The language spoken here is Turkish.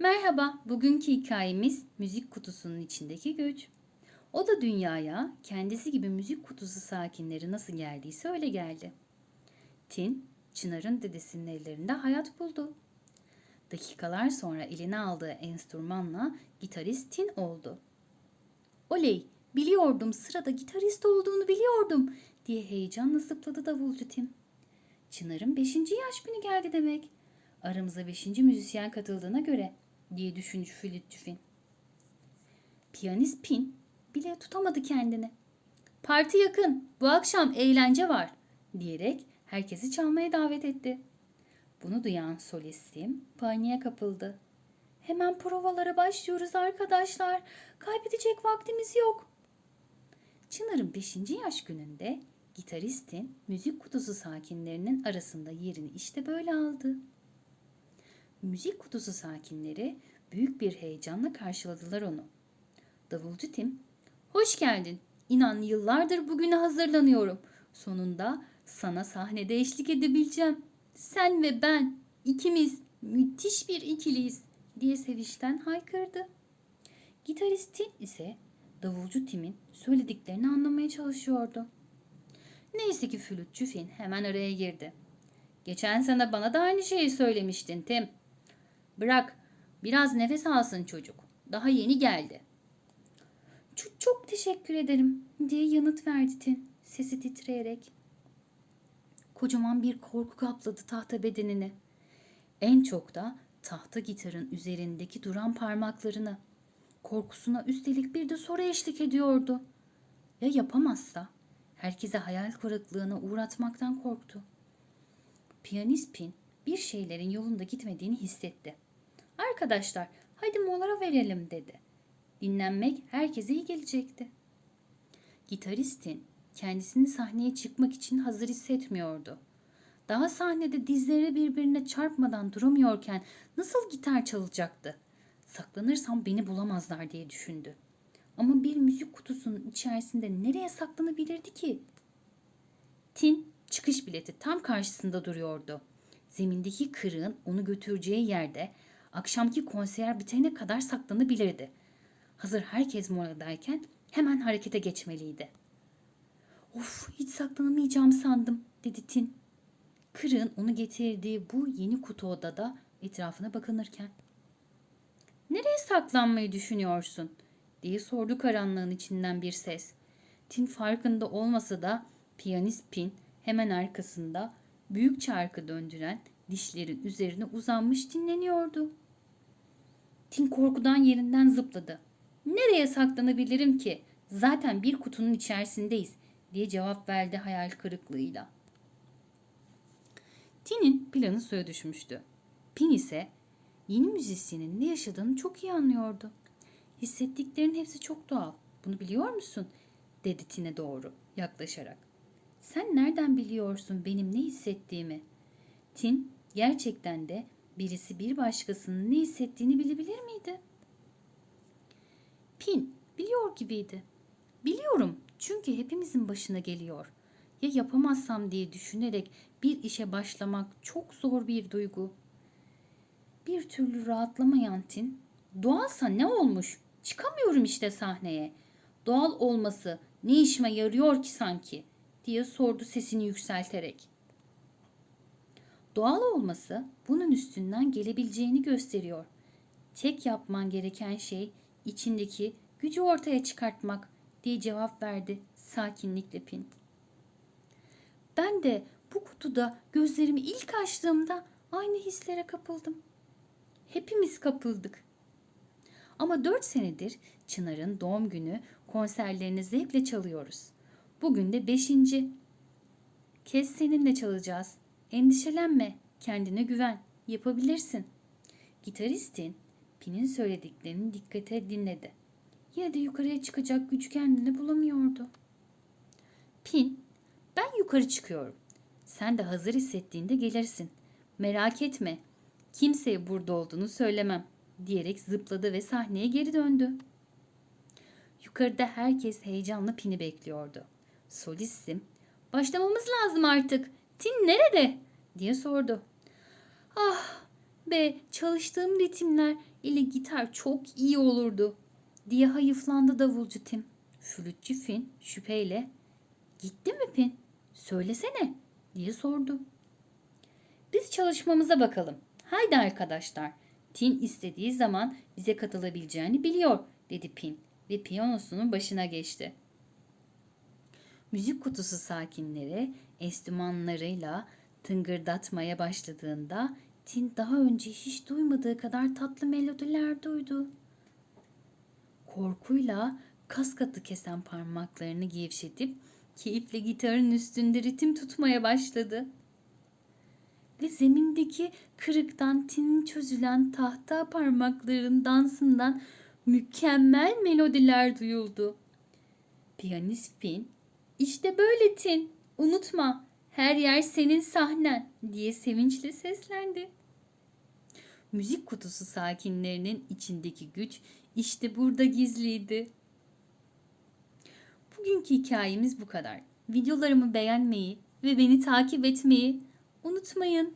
Merhaba, bugünkü hikayemiz müzik kutusunun içindeki güç. O da dünyaya kendisi gibi müzik kutusu sakinleri nasıl geldiyse öyle geldi. Tin, Çınar'ın dedesinin ellerinde hayat buldu. Dakikalar sonra eline aldığı enstrümanla gitarist Tin oldu. Oley, biliyordum sırada gitarist olduğunu biliyordum diye heyecanla zıpladı davulcu Tin. Çınar'ın 5. yaş günü geldi demek. Aramıza 5. müzisyen katıldığına göre diye düşündü flütçü Fin. Piyanist Pin bile tutamadı kendini. Parti yakın, bu akşam eğlence var diyerek herkesi çalmaya davet etti. Bunu duyan solistim paniğe kapıldı. Hemen provalara başlıyoruz arkadaşlar. Kaybedecek vaktimiz yok. Çınar'ın 5. yaş gününde gitaristin müzik kutusu sakinlerinin arasında yerini işte böyle aldı. Müzik kutusu sakinleri büyük bir heyecanla karşıladılar onu. Davulcu Tim, "Hoş geldin. İnan yıllardır bugüne hazırlanıyorum. Sonunda sana sahnede eşlik edebileceğim. Sen ve ben ikimiz müthiş bir ikiliyiz." diye sevinçten haykırdı. Gitarist Tim ise davulcu Tim'in söylediklerini anlamaya çalışıyordu. Neyse ki flütçü Fin hemen araya girdi. Geçen sene bana da aynı şeyi söylemiştin Tim. Bırak, biraz nefes alsın çocuk. Daha yeni geldi. Çok, çok teşekkür ederim diye yanıt verdi Tin sesi titreyerek. Kocaman bir korku kapladı tahta bedenini. En çok da tahta gitarın üzerindeki duran parmaklarını. Korkusuna üstelik bir de soru eşlik ediyordu. Ya yapamazsa? Herkese hayal kırıklığına uğratmaktan korktu. Piyanist Pin bir şeylerin yolunda gitmediğini hissetti. Arkadaşlar hadi molara verelim dedi. Dinlenmek herkese iyi gelecekti. Gitaristin kendisini sahneye çıkmak için hazır hissetmiyordu. Daha sahnede dizleri birbirine çarpmadan duramıyorken nasıl gitar çalacaktı? Saklanırsam beni bulamazlar diye düşündü. Ama bir müzik kutusunun içerisinde nereye saklanabilirdi ki? Tin çıkış bileti tam karşısında duruyordu. Zemindeki kırığın onu götüreceği yerde akşamki konser bitene kadar saklanabilirdi. Hazır herkes moladayken hemen harekete geçmeliydi. Of hiç saklanamayacağım sandım dedi Tin. Kırığın onu getirdiği bu yeni kutu odada etrafına bakınırken. Nereye saklanmayı düşünüyorsun? diye sordu karanlığın içinden bir ses. Tin farkında olmasa da piyanist Pin hemen arkasında büyük çarkı döndüren dişlerin üzerine uzanmış dinleniyordu. Tin korkudan yerinden zıpladı. Nereye saklanabilirim ki? Zaten bir kutunun içerisindeyiz diye cevap verdi hayal kırıklığıyla. Tin'in planı suya düşmüştü. Pin ise yeni müzisyenin ne yaşadığını çok iyi anlıyordu. Hissettiklerin hepsi çok doğal. Bunu biliyor musun? dedi Tin'e doğru yaklaşarak. Sen nereden biliyorsun benim ne hissettiğimi? Tin gerçekten de birisi bir başkasının ne hissettiğini bilebilir miydi? Pin biliyor gibiydi. Biliyorum çünkü hepimizin başına geliyor. Ya yapamazsam diye düşünerek bir işe başlamak çok zor bir duygu. Bir türlü rahatlamayan Tin, doğalsa ne olmuş? Çıkamıyorum işte sahneye. Doğal olması ne işime yarıyor ki sanki?'' Diye sordu sesini yükselterek. Doğal olması bunun üstünden gelebileceğini gösteriyor. Tek yapman gereken şey içindeki gücü ortaya çıkartmak diye cevap verdi sakinlikle Pin. Ben de bu kutuda gözlerimi ilk açtığımda aynı hislere kapıldım. Hepimiz kapıldık. Ama dört senedir Çınar'ın doğum günü konserlerini zevkle çalıyoruz. Bugün de beşinci. Kez seninle çalacağız. Endişelenme, kendine güven, yapabilirsin. Gitaristin Pin'in söylediklerini dikkate dinledi. Yine de yukarıya çıkacak güç kendini bulamıyordu. Pin, ben yukarı çıkıyorum. Sen de hazır hissettiğinde gelirsin. Merak etme, kimseye burada olduğunu söylemem diyerek zıpladı ve sahneye geri döndü. Yukarıda herkes heyecanla Pin'i bekliyordu. Solistim, başlamamız lazım artık. Tin nerede? diye sordu. Ah, Ve çalıştığım ritimler ile gitar çok iyi olurdu diye hayıflandı davulcu Tim. Flütçü Fin şüpheyle gitti mi Pin? Söylesene diye sordu. Biz çalışmamıza bakalım. Haydi arkadaşlar. Tin istediği zaman bize katılabileceğini biliyor dedi Pin ve piyanosunun başına geçti. Müzik kutusu sakinleri enstrümanlarıyla tıngırdatmaya başladığında Tin daha önce hiç duymadığı kadar tatlı melodiler duydu. Korkuyla kas katı kesen parmaklarını gevşetip keyifle gitarın üstünde ritim tutmaya başladı. Ve zemindeki kırıktan Tin'in çözülen tahta parmakların dansından mükemmel melodiler duyuldu. Piyanist Pin, işte böyle Tin, unutma her yer senin sahnen diye sevinçle seslendi. Müzik kutusu sakinlerinin içindeki güç işte burada gizliydi. Bugünkü hikayemiz bu kadar. Videolarımı beğenmeyi ve beni takip etmeyi unutmayın.